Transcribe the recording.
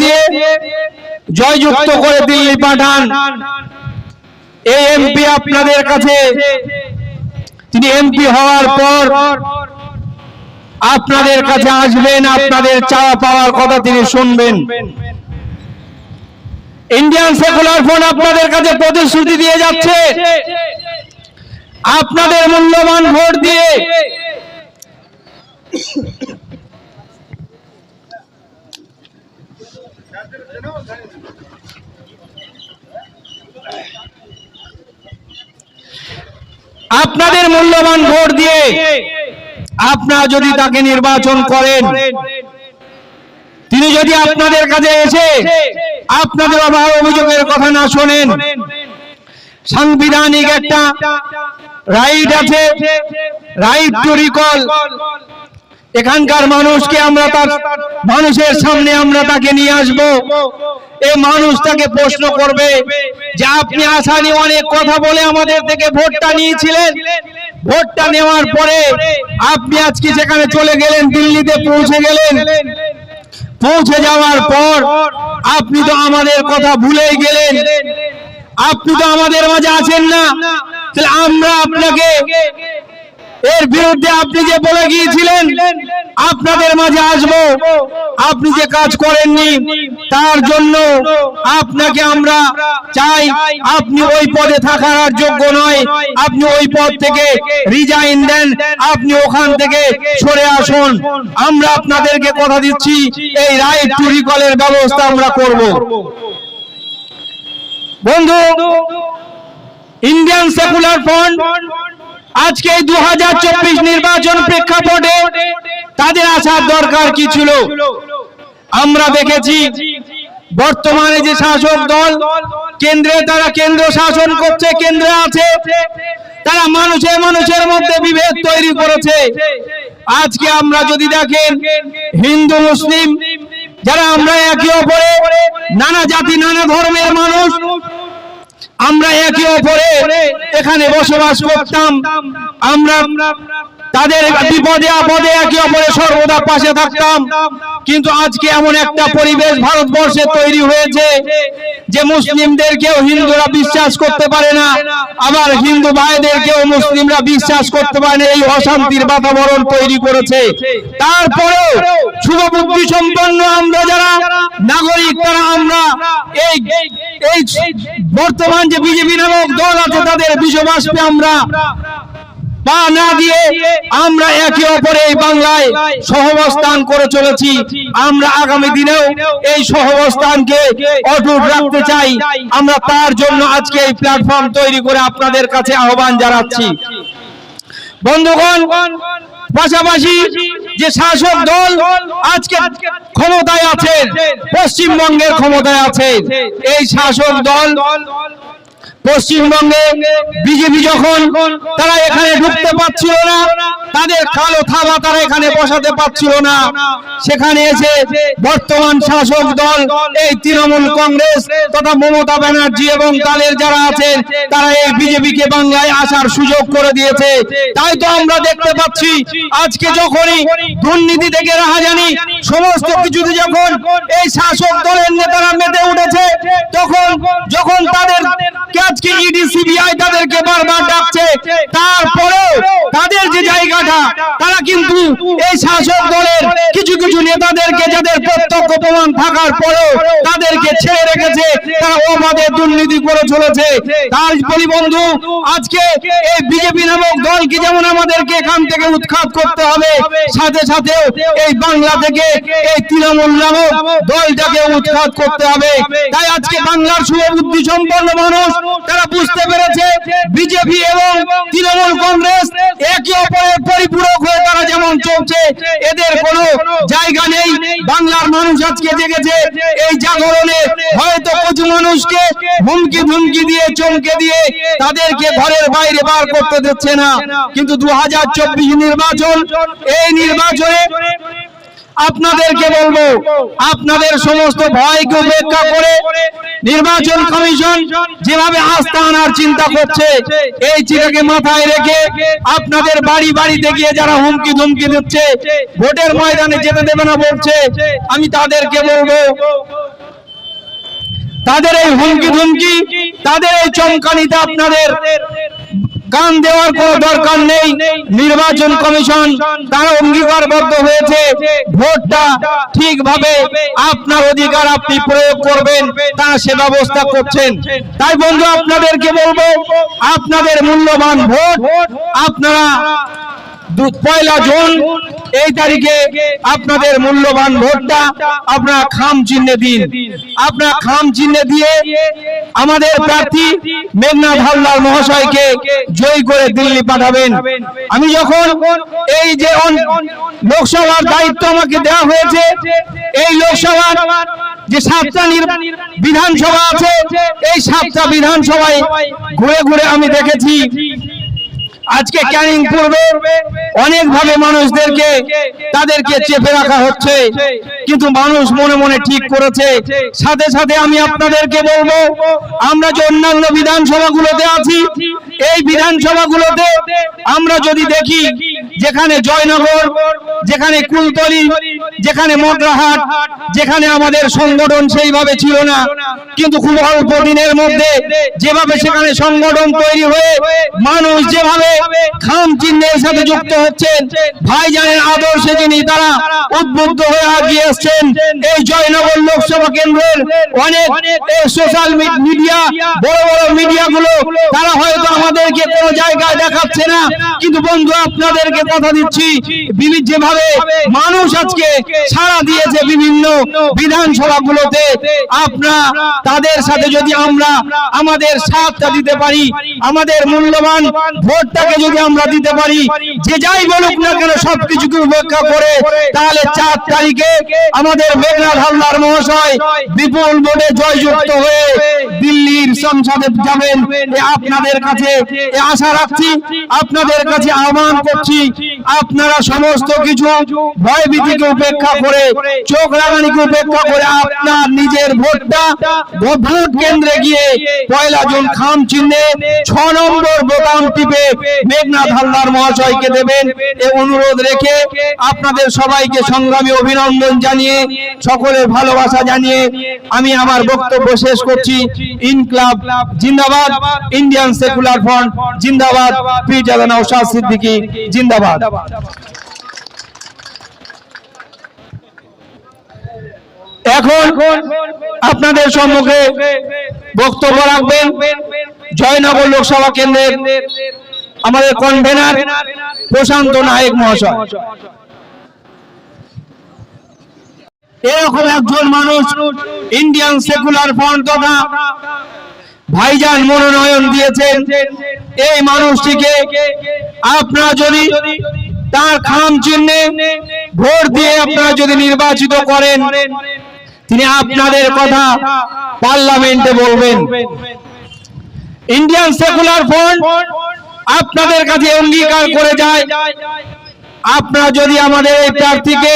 দিয়ে জয়যুক্ত করে দিল্লি পাঠান। এই এমপি আপনাদের কাছে, তিনি এমপি হওয়ার পর আপনাদের কাছে আসবেন, আপনাদের চাওয়া পাওয়ার কথা তিনি শুনবেন। ইন্ডিয়ান সেকুলার ফোন আপনাদের কাছে প্রতিশ্রুতি দিয়ে যাচ্ছে। আপনাদের মূল্যবান ভোট দিয়ে আপনাদের মূল্যবান ভোট দিয়ে আপনারা যদি তাকে নির্বাচন করেন, তিনি যদি আপনাদের কাছে এসে আপনাদের অভাব অভিযোগের কথা না শোনেন, সাংবিধানিক একটা রাইট আছে রাইট টু রিকল এখানকার মানুষকে আমরা তার মানুষের সামনে আমরা তাকে নিয়ে আসব। এই মানুষ তাকে প্রশ্ন করবে যে, আপনি আসানি অনেক কথা বলে আমাদের থেকে ভোটটা নিয়েছিলেন। ভোটটা নেওয়ার পরে আপনি আজকে সেখানে চলে গেলেন, দিল্লিতে পৌঁছে গেলেন। পৌঁছে যাওয়ার পর আপনি তো আমাদের কথা ভুলেই গেলেন। আপনি তো আমাদের মাঝে আছেন না। তাহলে আমরা আপনাকে এর বিরুদ্ধে আপনি যে বলে গিয়েছিলেন আপনাদের মাঝে আসব। আপনি যে কাজ করেননি, তার জন্য আপনাকে আমরা চাই, আপনি ওই পদে থাকার যোগ্য নয়। আপনি ওই পদ থেকে রিজাইন দেন, আপনি ওখান থেকে সরে আসুন। আমরা আপনাদেরকে কথা দিচ্ছি, এই রাইট টু রিকলের ব্যবস্থা আমরা করব। বন্ধু ইন্ডিয়ান সেকুলার ফ্রন্ট আজকে দু হাজার চব্বিশ নির্বাচন প্রেক্ষাপটে তাদের আসার দরকার কি ছিল? আমরা দেখেছি বর্তমানে যে শাসক দল, কেন্দ্রে তারা কেন্দ্র শাসন করছে, কেন্দ্রে আছে। তারা মানুষের মানুষের মধ্যে বিভেদ তৈরি করেছে। আজকে আমরা যদি দেখেন, হিন্দু, মুসলিম, যারা আমরা একে অপরে, নানা জাতি, নানা ধর্মের মানুষ, আমরা একে অপরে এখানে বসবাস করতাম। আমরা তাদের বিপদে আপদে একে অপরে সর্বদা পাশে থাকতাম। কিন্তু আজকে এমন একটা পরিবেশ ভারতবর্ষে তৈরি হয়েছে যে মুসলিমদেরকেও হিন্দুরা বিশ্বাস করতে পারে না। আবার হিন্দু ভাইদেরকেও মুসলিমরা বিশ্বাস করতে পারে না। এই অশান্তির বাতাবরণ তৈরি করেছে। তারপরেও শুভ বুদ্ধি সম্পন্ন আমরা যারা নাগরিক তারা আমরা এই এই বর্তমান যে বিজেপি নামক দল আছে তাদের বিষবাষ্পে আমরা পা না দিয়ে আমরা একে অপরে এই বাংলায় সহবস্থান করে চলেছি। আমরা আগামী দিনেও এই সহবস্থানকে অটুট রাখতে চাই। আমরা তার জন্য আজকে এই প্ল্যাটফর্ম তৈরি করে আপনাদের কাছে আহ্বান জানাচ্ছি। বন্ধুগণ, পাশাপাশি যে শাসক দল আজকে ক্ষমতায় আছে পশ্চিমবঙ্গের ক্ষমতায় আছে এই শাসক দল পশ্চিমবঙ্গে বিজেপি যখন তারা এখানে ঢুকতে পারছিল না। তাদের কালো থাবা তারা এখানে বসাতে পারছিল না। সেখানে এসে বর্তমান শাসক দল, এই তৃণমূল কংগ্রেস তথা মমতা ব্যানার্জি এবং তাদের যারা আছেন, তারা এই বিজেপিকে বাংলায় আসার সুযোগ করে দিয়েছে। তাই তো আমরা দেখতে পাচ্ছি, আজকে যখনই দুর্নীতি থেকে রাহাজানি, সমস্ত কিছুতে যখন এই শাসক দলের নেতারা মেতে উঠেছে, তখন যখন তাদের আজকে ইডি, সিবিআই তাদেরকে বারবার ডাকছে, তারপরেও তাদের যে জায়গাটা তারা কিন্তু এই শাসক দলের কিছু কিছু নেতাদেরকে যাদের প্রত্যক্ষ প্রমাণ থাকার পরেও তাদেরকে ছেড়ে রেখেছে, তারা অবাধে দুর্নীতি করে চলেছে। তার বলি বন্ধু, আজকে এই বিজেপি নামক দলকে যেমন আমাদেরকে এখান থেকে উৎখাত করতে হবে, সাথে সাথেও এই বাংলা থেকে এই তৃণমূল নামক দলটাকে উৎখাত করতে হবে। তাই আজকে বাংলার শুভবুদ্ধি সম্পন্ন মানুষ, তারা বুঝতে পেরেছে, বিজেপি এবং তৃণমূল কংগ্রেস একে অপরের পরিপূরক হয়ে তারা যেমন চলছে, এদের কোনো জায়গা নেই। বাংলার মানুষ আজকে জেগেছে এই জাগরণে হয়তো কিছু মানুষকে হুমকি ধুমকি দিয়ে, চমকে দিয়ে তাদেরকে ঘরের বাইরে বার করতে দিচ্ছে না। কিন্তু দু হাজার চব্বিশ নির্বাচন, এই নির্বাচনে আপনাদেরকে বলব, আপনাদের সমস্ত ভয়কে উপেক্ষা করে নির্বাচন কমিশন যেভাবে আস্থা আনার চিন্তা করছে, এই চিন্তাকে মাথায় রেখে আপনাদের বাড়ি বাড়িতে গিয়ে যারা হুমকি ধুমকি দিচ্ছে, ভোটের ময়দানে যেতে দেবে না বলছে, আমি তাদেরকে বলব, তাদের এই হুমকি ধুমকি, তাদের এই চমকানিতে আপনাদের গান দেওয়ার কোনো দরকার নেই। নির্বাচন কমিশন তারা অঙ্গীকারবদ্ধ হয়েছে। ভোটটা ঠিকভাবে আপনার অধিকার আপনি প্রয়োগ করবেন তা সে ব্যবস্থা করছেন। তাই বন্ধু আপনাদেরকে বলব আপনাদের মূল্যবান ভোট আপনারা পয়লা জুন এই তারিখে আপনাদের মূল্যবান ভোটটা আপনারা খাম চিহ্নে দিন। আপনারা খাম চিহ্নে দিয়ে আমাদের প্রার্থী মেঘনাথ হালদার মহাশয়কে জয় করে দিল্লি পাঠাবেন। আমি যখন এই যে লোকসভার দায়িত্ব আমাকে দেওয়া হয়েছে, এই লোকসভার যে সাতটা বিধানসভা আছে, এই সাতটা বিধানসভায় ঘুরে ঘুরে আমি দেখেছি আজকে ক্যানিং পূর্বে অনেকভাবে মানুষদেরকে তাদেরকে চেপে রাখা হচ্ছে, কিন্তু মানুষ মনে মনে ঠিক করেছে। সাথে সাথে আমি আপনাদেরকে বলব, আমরা যে অন্যান্য বিধানসভাগুলোতে আছি, এই বিধানসভাগুলোতে আমরা যদি দেখি, যেখানে জয়নগর, যেখানে কুলতলি যেখানে মগরাহাট, যেখানে আমাদের সংগঠন সেইভাবে ছিল না, কিন্তু খুব অল্প দিনের মধ্যে যেভাবে সেখানে সংগঠন তৈরি হয়ে মানুষ যেভাবে খাম চিহ্নের সাথে যুক্ত হচ্ছেন, ভাইজানের আদর্শে যিনি তারা উদ্বুদ্ধ হয়ে আগিয়ে এসছেন, এই জয়নগর লোকসভা কেন্দ্রের অনেক সোশ্যাল মিডিয়া বড় বড় মিডিয়া গুলো তারা হয়তো আমাদেরকে কোনো জায়গায় দেখাচ্ছে না, কিন্তু বন্ধু, আপনাদেরকে কথা দিচ্ছি যেভাবে মানুষ আজকে সাড়া দিয়েছে বিভিন্ন বিধানসভা গুলোতে আপনার তাদের সাথে যদি আমরা আমাদের সাথটা দিতে পারি আমাদের মূল্যবান ভোটটাকে যদি আমরা দিতে পারি যে যাই বলুক না কেন সবকিছুকে উপেক্ষা করে তাহলে চার তারিখে আমাদের মেঘনাথ হালদার মহাশয় বিপুল ভোটে জয়যুক্ত হয়ে দিল্লির সংসদে যাবেন। আপনাদের কাছে আশা রাখছি আপনাদের কাছে আহ্বান করছি। আপনারা সমস্ত কিছু ভয়ভীতিকে উপেক্ষা করে, চোখ রাগানিকে উপেক্ষা করে আপনার নিজের ভোটটা ভোট কেন্দ্রে গিয়ে পয়লা জুন খাম চিহ্নে ছ নম্বর বোতাম টিপে মেঘনাথ হালদার মহাশয়কে দেবেন। এ অনুরোধ রেখে আপনাদের সবাইকে সংগ্রামী অভিনন্দন জানিয়ে, সকলের ভালোবাসা জানিয়ে আমি আমার বক্তব্য শেষ করছি। ইনক্লাব জিন্দাবাদ, ইন্ডিয়ান সেকুলার ফ্রন্ট জিন্দাবাদ পীর জাদা নওশাদ সিদ্দিকী জিন্দাবাদ। এখন আপনাদের সম্মুখে বক্তব্য রাখবেন জয়নগর লোকসভা কেন্দ্রের আমাদের কনভেনার প্রশান্ত নায়ক মহাশয়। এরকম একজন মানুষ ইন্ডিয়ান সেকুলার ফ্রন্ট তথা ভাইজান মনোনয়ন দিয়েছেন। এই মানুষটিকে আপনারা যদি তার খাম চিহ্নে ভোট দিয়ে আপনারা যদি নির্বাচিত করেন, তিনি আপনাদের কথা পার্লামেন্টে বলবেন। ইন্ডিয়ান সেকুলার ফ্রন্ট আপনাদের কাছে অঙ্গীকার করে যায়। আপনারা যদি আমাদের এই প্রার্থীকে